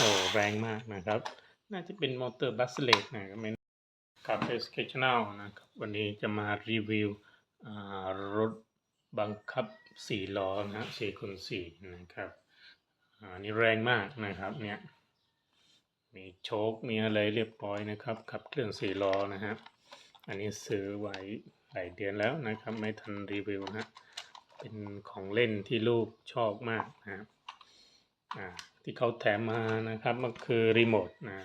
โอ้แรงมากนะครับ น่าจะเป็นมอเตอร์บัสเลตนะครับไม่กับเอสเคชแนลนะครับ วันนี้จะมารีวิวรถบังคับสี่ล้อนะสี่คูณสี่นะครับอ่านี่แรงมากนะครับเนี่ยมีโชคมีอะไรเรียบร้อยนะครับขับเคลื่อนสี่ล้อนะฮะอันนี้ซื้อไว้หลายเดือนแล้วนะครับ ไม่ทันรีวิวนะฮะเป็นของเล่นที่ลูกชอบมากนะครับอ่า ที่เขาแถมมานะครับมันคือรีโมทนะ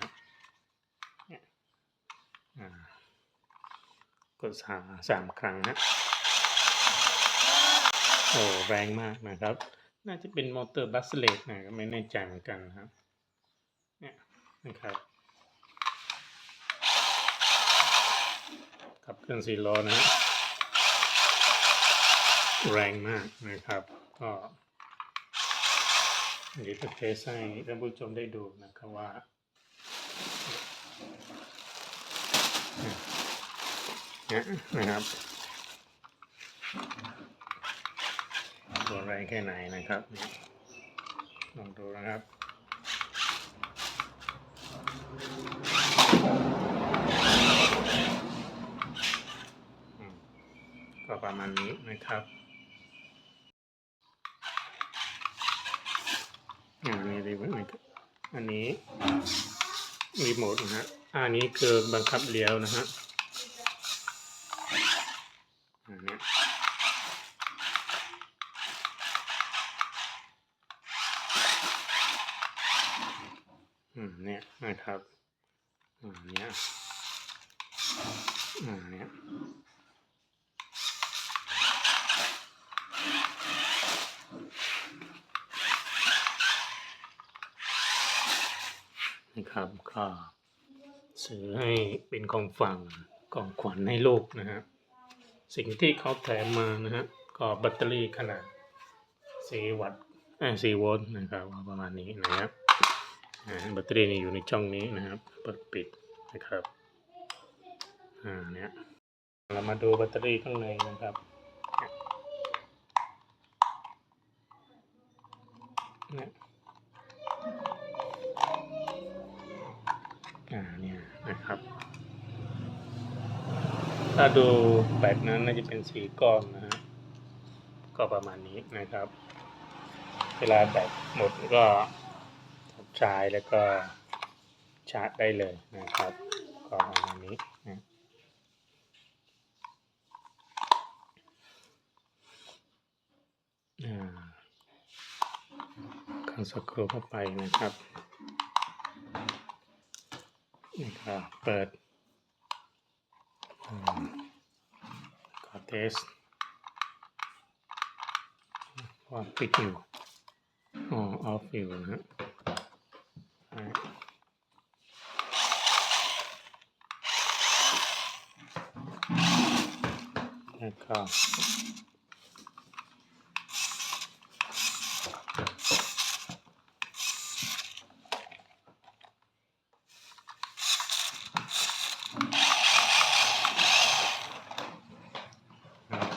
กดสามสามครั้งนะโอ้แรงมากนะครับ น่าจะเป็นมอเตอร์บัสเลตนะก็ไม่แน่ใจเหมือนกันนะครับเนี่ยนะครับขับเครื่องสี่ล้อนะฮะแรงมากนะครับก็ เดี๋ยวจะเทสให้ท่านผู้ชมได้ดูนะครับว่าเนี่ยนะครับตัวแรงแค่ไหนนะครับลองดูนะครับก็ประมาณนี้นะครับ อ่านี่รีโมทนอันนี้รีโมทนะฮะอันนี้คือบังคับเลี้ยวนะฮะอันเนี้ยอืมเนี่ยนะครับอ่าเนี้ยอ่าเนี้ นะครับ ก็ซื้อให้เป็นของฝังของขวัญให้ลูกนะฮะสิ่งที่เขาแถมมานะฮะก็แบตเตอรี่ขนาด 4 วัตต์4โวลต์นะครับประมาณนี้นะครับแบตเตอรี่นี่อยู่ในช่องนี้นะครับ เปิดปิดนะครับอ่าเนี่ยเรามาดูแบตเตอรี่ข้างในนะครับเนี่ย อ่าเนี่ยนะครับ ถ้าดูแบตนั้นน่าจะเป็นสีก้อนนะฮะ ก็ประมาณนี้นะครับ เวลาแบตหมดก็ชาร์จแล้วก็ชาร์จได้เลยนะครับ ก็ประมาณนี้นะอ่าคันสกรูเข้าไปนะครับนี่ครับเปิด เทสว่าปิดอยู่อ๋อออฟอยู่นะฮะอ่าแล้วก็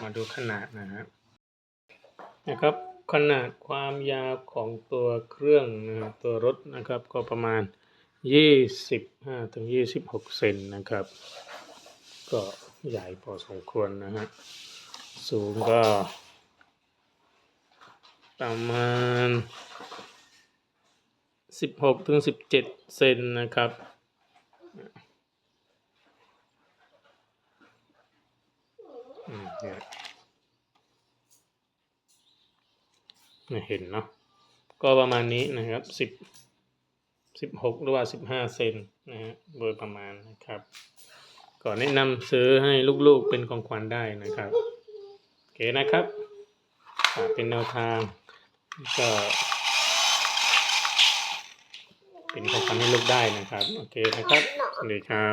อ่ามาดูขนาดนะฮะนะครับขนาดความยาวของตัวเครื่องนะตัวรถนะครับก็ประมาณ 25ถึง26 เซนนะครับ ก็ใหญ่พอสมควรนะฮะสูงก็ ประมาณ 16ถึง17 เซนนะครับอืมเนี่ย ไม่ เห็นเนาะก็ประมาณนี้นะครับสิบสิบหกหรือว่าสิบห้าเซนนะฮะโดยประมาณนะครับก่อนแนะนำซื้อให้ลูกๆเป็นของขวัญได้นะครับโอเคนะครับเป็นแนวทางก็เป็นของขวัญให้ลูกได้นะครับ โอเคนะครับสวัสดีครับ